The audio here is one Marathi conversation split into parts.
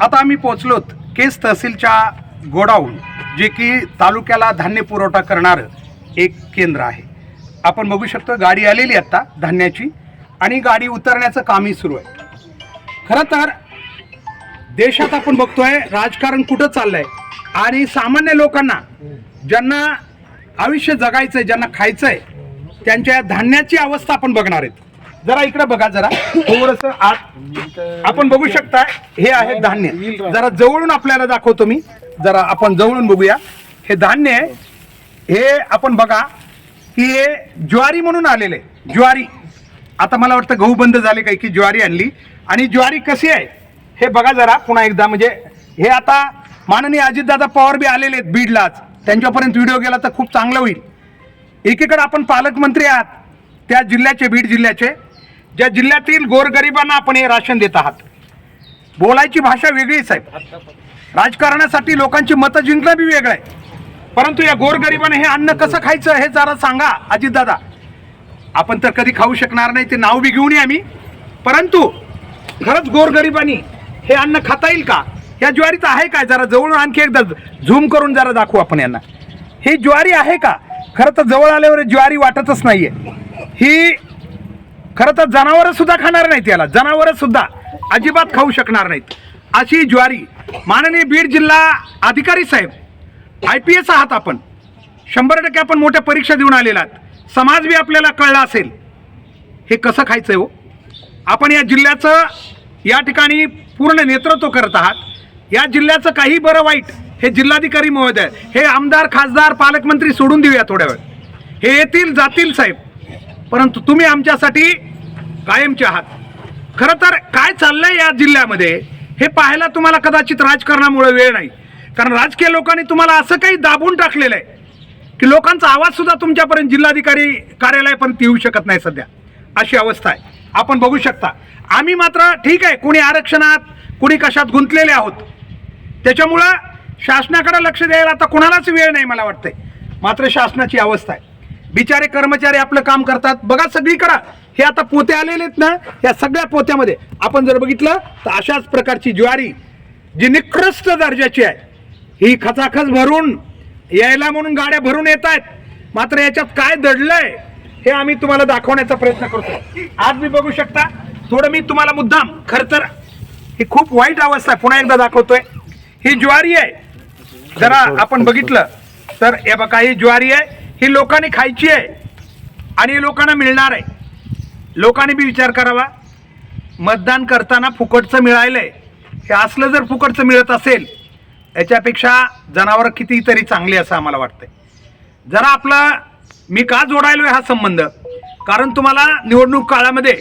आता आम्ही पोचलोत केस तहसीलच्या गोडाऊन जे की तालुक्याला धान्य पुरवठा करणारं एक केंद्र आहे. आपण बघू शकतो गाडी आलेली आत्ता धान्याची आणि गाडी उतरण्याचं कामही सुरू आहे. खरं तर देशात आपण बघतोय राजकारण कुठं चाललंय आणि सामान्य लोकांना ज्यांना आयुष्य जगायचंय ज्यांना खायचंय त्यांच्या धान्याची अवस्था आपण बघणार आहेत. जरा इकडे बघा जरा. थोडस आत. आपण बघू शकता हे आहे धान्य. जरा जवळून आपल्याला दाखवतो मी. जरा आपण जवळून बघूया. हे धान्य आहे. हे आपण बघा की हे ज्वारी म्हणून आलेले ज्वारी. आता मला वाटतं गहू बंद झाले काही की ज्वारी आणली. आणि ज्वारी कशी आहे? हे बघा जरा पुन्हा एकदा. म्हणजे हे आता माननीय अजितदादा पवार बी आलेले आहेत बीडलाच त्यांच्यापर्यंत व्हिडिओ गेला तर खूप चांगलं होईल. एकीकडे आपण पालकमंत्री आहात. त्या जिल्ह्याचे बीड जिल्ह्याचे. ज्या जिल्ह्यातील गोरगरिबांना आपण हे राशन देत आहात. बोलायची भाषा वेगळीच आहे राजकारणासाठी लोकांची मतं जिंकणं बी वेगळं आहे. परंतु या गोरगरिबाने हे अन्न कसं खायचं हे जरा सांगा अजितदादा. आपण तर कधी खाऊ शकणार नाही ते नाव बी घेऊन ये आम्ही परंतु खरंच गोरगरिबांनी हे अन्न खाता येईल का? या ज्वारीचं आहे काय जरा जवळून आणखी एकदा झूम करून जरा दाखवू आपण यांना. ही ज्वारी आहे का? खरं तर जवळ आल्यावर ज्वारी वाटतच नाहीये. ही खरं तर जनावरं सुद्धा खाणार नाहीत याला. जनावरं सुद्धा अजिबात खाऊ शकणार नाहीत. अशी ज्वारी माननीय बीड जिल्हा अधिकारी साहेब आय पी एस आहात आपण. शंभर टक्के आपण मोठ्या परीक्षा देऊन आलेला आहात. समाज बी आपल्याला कळला असेल. हे कसं खायचं हो? आपण या जिल्ह्याचं या ठिकाणी पूर्ण नेतृत्व करत आहात. या जिल्ह्याचं काही बरं वाईट हे जिल्हाधिकारी महोदय हे आमदार खासदार पालकमंत्री सोडून देऊया थोड्या वेळ. हे येतील जातील साहेब. परंतु तुम्ही आमच्यासाठी कायमचे आहात खरं तर काय चाललंय या जिल्ह्यामध्ये हे पाहायला तुम्हाला कदाचित राजकारणामुळे वेळ नाही. कारण राजकीय लोकांनी तुम्हाला असं काही दाबून टाकलेलं आहे की लोकांचा आवाज सुद्धा तुमच्यापर्यंत जिल्हाधिकारी कार्यालयापर्यंत येऊ शकत नाही सध्या. अशी अवस्था आहे. आपण बघू शकता आम्ही मात्र ठीक आहे कोणी आरक्षणात कुणी कशात गुंतलेले आहोत. त्याच्यामुळं शासनाकडे लक्ष द्यायला आता कोणालाच वेळ नाही मला वाटतंय. मात्र शासनाची अवस्था आहे. बिचारे कर्मचारी आपलं काम करतात. बघा सगळी करा हे आता पोते आलेले आहेत ना या सगळ्या पोत्यामध्ये. आपण जर बघितलं तर अशाच प्रकारची ज्वारी जी निकृष्ट दर्जाची आहे. ही खचाखच भरून यायला म्हणून गाड्या भरून येत आहेत. मात्र याच्यात काय दडलंय हे आम्ही तुम्हाला दाखवण्याचा प्रयत्न करतो. आज मी बघू शकता थोडं मी तुम्हाला मुद्दाम खर तर ही खूप वाईट अवस्था आहे. पुन्हा एकदा दाखवतोय. ही ज्वारी आहे. जरा आपण बघितलं तर हे बघा ही ज्वारी आहे. ही लोकांनी खायची आहे. आणि लोकांना मिळणार आहे. लोकांनी बी विचार करावा. मतदान करताना फुकटचं मिळालं आहे हे असलं जर फुकटचं मिळत असेल याच्यापेक्षा जनावरं कितीतरी चांगली असं आम्हाला वाटतंय. जरा आपला मी का जोडायलोय हा संबंध? कारण तुम्हाला निवडणूक काळामध्ये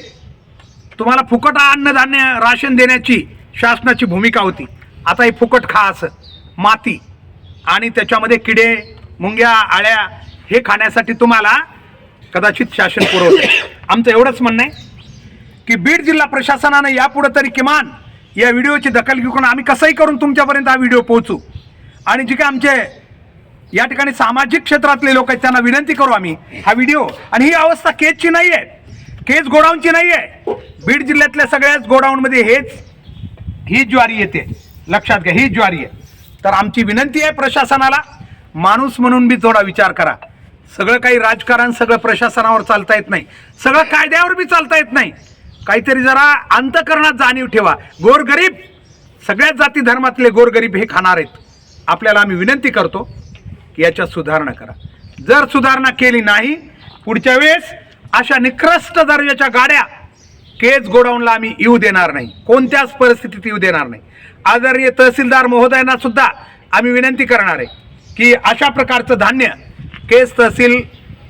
तुम्हाला फुकट अन्नधान्य राशन देण्याची शासनाची भूमिका होती. आता हे फुकट खा असं माती आणि त्याच्यामध्ये किडे मुंग्या आळ्या हे खाण्यासाठी तुम्हाला कदाचित शासन पुरवते. आमचं एवढंच म्हणणं आहे की बीड जिल्हा प्रशासनानं यापुढं तरी किमान या व्हिडिओची दखल घेऊन आम्ही कसंही करून तुमच्यापर्यंत हा व्हिडिओ पोहोचू. आणि जे काही आमचे या ठिकाणी सामाजिक क्षेत्रातले लोक आहेत त्यांना विनंती करू आम्ही हा व्हिडिओ. आणि ही अवस्था केजची नाही आहे. केज गोडाऊनची नाही आहे. बीड जिल्ह्यातल्या सगळ्याच गोडाऊनमध्ये हेच ही ज्वारी येते. लक्षात घ्या ही ज्वारी आहे. तर आमची विनंती आहे प्रशासनाला माणूस म्हणून बी थोडा विचार करा. सगळं काही राजकारण सगळं प्रशासनावर चालता येत नाही. सगळं कायद्यावर बी चालता येत नाही. काहीतरी जरा अंतकरणात जाणीव ठेवा. गोरगरीब सगळ्याच जाती धर्मातले गोरगरीब हे खाणार आहेत. आपल्याला आम्ही विनंती करतो की याच्यात सुधारणा करा. जर सुधारणा केली नाही पुढच्या वेळेस अशा निकृष्ट दर्जाच्या गाड्या केज गोडाऊनला आम्ही येऊ देणार नाही. कोणत्याच परिस्थितीत येऊ देणार नाही. आदरणीय तहसीलदार महोदयांना सुद्धा आम्ही विनंती करणार आहे की अशा प्रकारचं धान्य केज तहसील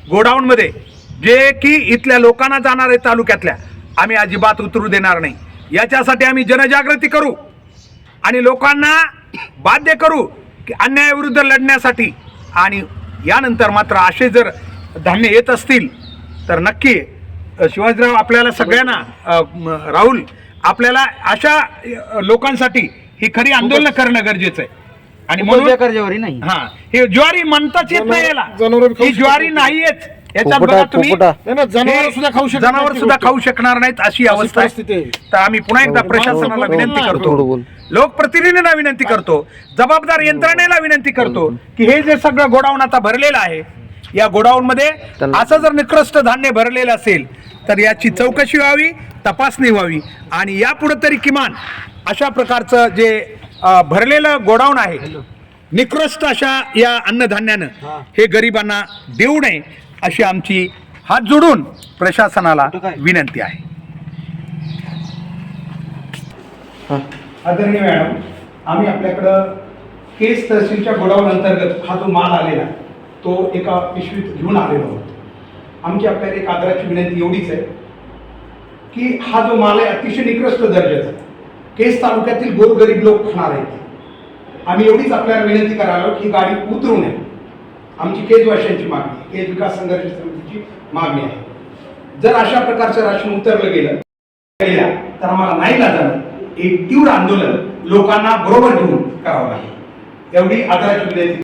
गोडाऊनमध्ये जे की इथल्या लोकांना जाणार आहे तालुक्यातल्या आम्ही अजिबात उतरू देणार नाही. याच्यासाठी आम्ही जनजागृती करू आणि लोकांना बाध्य करू की अन्यायाविरुद्ध लढण्यासाठी. आणि यानंतर मात्र असे जर धान्य येत असतील तर नक्की शिवाजीराव आपल्याला सगळ्यांना राहुल आपल्याला अशा लोकांसाठी ही खरी आंदोलन करणं गरजेचं आहे. आणि म्हणून बेकार ज्वारी नाही हा हे ज्वारी म्हणताच येत नाही याला जनावरं बी खाऊ ही ज्वारी नाहीयेच याच्यात पोपटा- बघा तुम्ही पोपटा. नाही ना, जनावरं हे सुद्धा खाऊ शकत जनावर सुद्धा. खाऊ शकणार नाहीत अशी अवस्था परिस्थिती आहे आहे. तर आम्ही पुन्हा एकदा हो, प्रशासनाला हो, विनंती हो, करतो बोल. लोकप्रतिनिधींना विनंती करतो जबाबदार यंत्रणेला विनंती करतो की हे जे सगळं गोडाऊन आता भरलेलं आहे या गोडाऊन मध्ये असं जर निकृष्ट धान्य भरलेलं असेल तर याची चौकशी व्हावी तपासणी व्हावी आणि यापुढे तरी किमान अशा प्रकारचं जे भरलेलं गोडाऊन आहे. निकृष्ट अशा या अन्नधान्यानं हे. गरिबांना देऊ नये अशी आमची हात जोडून प्रशासनाला विनंती आहे. आदरणीय मॅडम आम्ही आपल्याकडं केस तहसीलच्या गोडाऊन अंतर्गत हा जो माल आलेला तो एका पिशवीत घेऊन आलेलो आहोत. आमची आपल्याला एक आदराची विनंती एवढीच आहे की हा जो माल आहे अतिशय निकृष्ट दर्जाचा. केस तालुक्यातील गोरगरीब लोक खाणार आहेत. आम्ही एवढीच आपल्याला विनंती करायला की गाडी उतरू नये. आमची केजवाशांची मागणी आहे. केज विकास संघर्ष समितीची मागणी आहे. जर अशा प्रकारचं राशन उतरलं गेलं गेल्या तर आम्हाला नाही जाणं. एक तीव्र आंदोलन लोकांना बरोबर घेऊन करावं लागेल. एवढी आदराची विनंती.